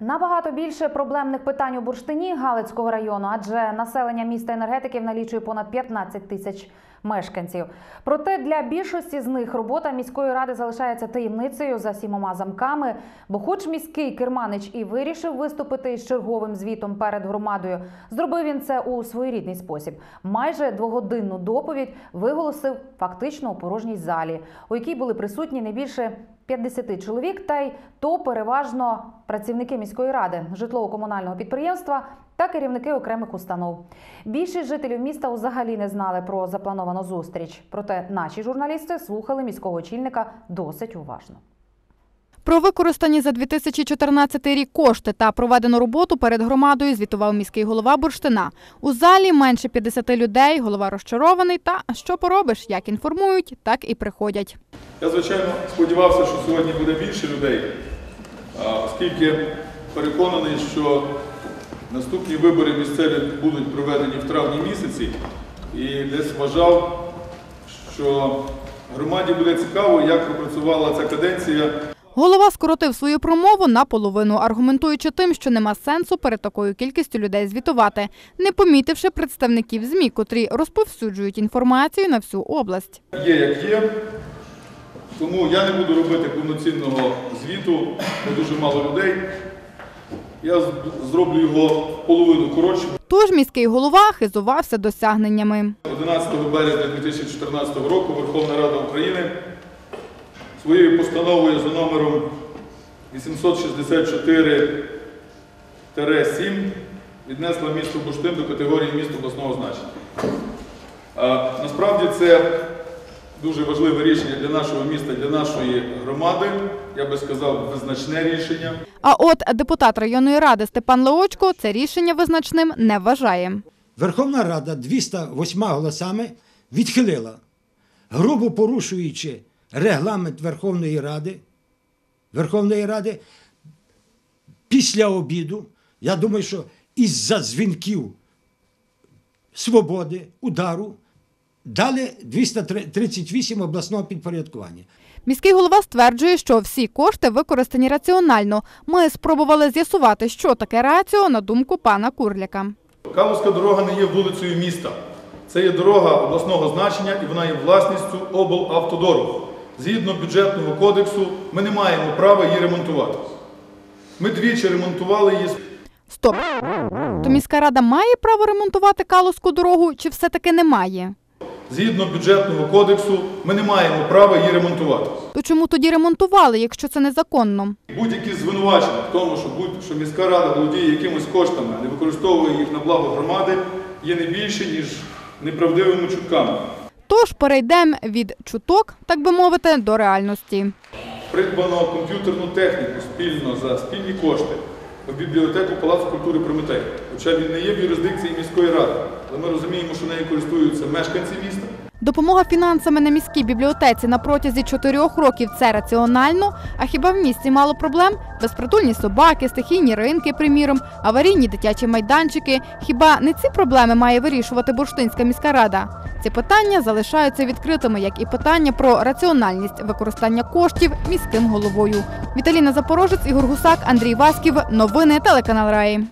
Набагато більше проблемних питань у Бурштині Галицького району, адже населення міста енергетиків налічує понад 15 тисяч мешканців. Проте для більшості з них робота міської ради залишається таємницею за сімома замками. Бо, хоч міський керманич і вирішив виступити із черговим звітом перед громадою, зробив він це у своєрідний спосіб. Майже двогодинну доповідь виголосив фактично у порожній залі, у якій були присутні не більше 50 чоловік, та й то переважно працівники міської ради, житлово-комунального підприємства та керівники окремих установ. Більшість жителів міста взагалі не знали про заплановану зустріч. Проте наші журналісти слухали міського очільника досить уважно. Про використані за 2014 рік кошти та проведену роботу перед громадою звітував міський голова Бурштина. У залі менше 50 людей, голова розчарований. Та що поробиш, як інформують, так і приходять. Я, звичайно, сподівався, що сьогодні буде більше людей, оскільки переконаний, що наступні вибори місцеві будуть проведені в травні місяці, і десь вважав, що громаді буде цікаво, як пропрацювала ця каденція. Голова скоротив свою промову наполовину, аргументуючи тим, що нема сенсу перед такою кількістю людей звітувати, не помітивши представників ЗМІ, котрі розповсюджують інформацію на всю область. Є як є, тому я не буду робити повноцінного звіту, бо дуже мало людей. Я зроблю його половину коротшим. Тож міський голова хизувався досягненнями. 11 березня 2014 року Верховна Рада України своєю постановою за номером 864-7 віднесла місто Буштин до категорії міст обласного значення. Насправді це дуже важливе рішення для нашого міста, для нашої громади. Я би сказав, визначне рішення. А от депутат районної ради Степан Леочко це рішення визначним не вважає. Верховна Рада 208 голосами відхилила, грубо порушуючи регламент Верховної Ради. Верховної Ради після обіду, я думаю, що із-за дзвінків свободи, удару, дали 238 обласного підпорядкування. Міський голова стверджує, що всі кошти використані раціонально. Ми спробували з'ясувати, що таке раціо, на думку пана Курляка. Калузька дорога не є вулицею міста. Це є дорога обласного значення і вона є власністю облавтодору. Згідно бюджетного кодексу, ми не маємо права її ремонтувати. Ми двічі ремонтували її. Стоп. То міська рада має право ремонтувати Калузьку дорогу чи все-таки не має? Згідно бюджетного кодексу, ми не маємо права її ремонтувати. То чому тоді ремонтували, якщо це незаконно? Будь-які звинувачення в тому, що, будь, що міська рада володіє якимось коштами, а не використовує їх на благо громади, є не більше, ніж неправдивими чутками. Тож перейдемо від чуток, так би мовити, до реальності. Придбано комп'ютерну техніку спільно за спільні кошти в бібліотеку Палацу культури Прометей. Хоча він не є в юрисдикції міської ради, але ми розуміємо, що нею користуються мешканці міста. Допомога фінансами на міській бібліотеці на протязі чотирьох років це раціонально. А хіба в місті мало проблем? Безпритульні собаки, стихійні ринки, приміром, аварійні дитячі майданчики. Хіба не ці проблеми має вирішувати Бурштинська міська рада? Ці питання залишаються відкритими, як і питання про раціональність використання коштів міським головою. Віталіна Запорожець, Ігор Гусак, Андрій Васьків. Новини телеканал Раї.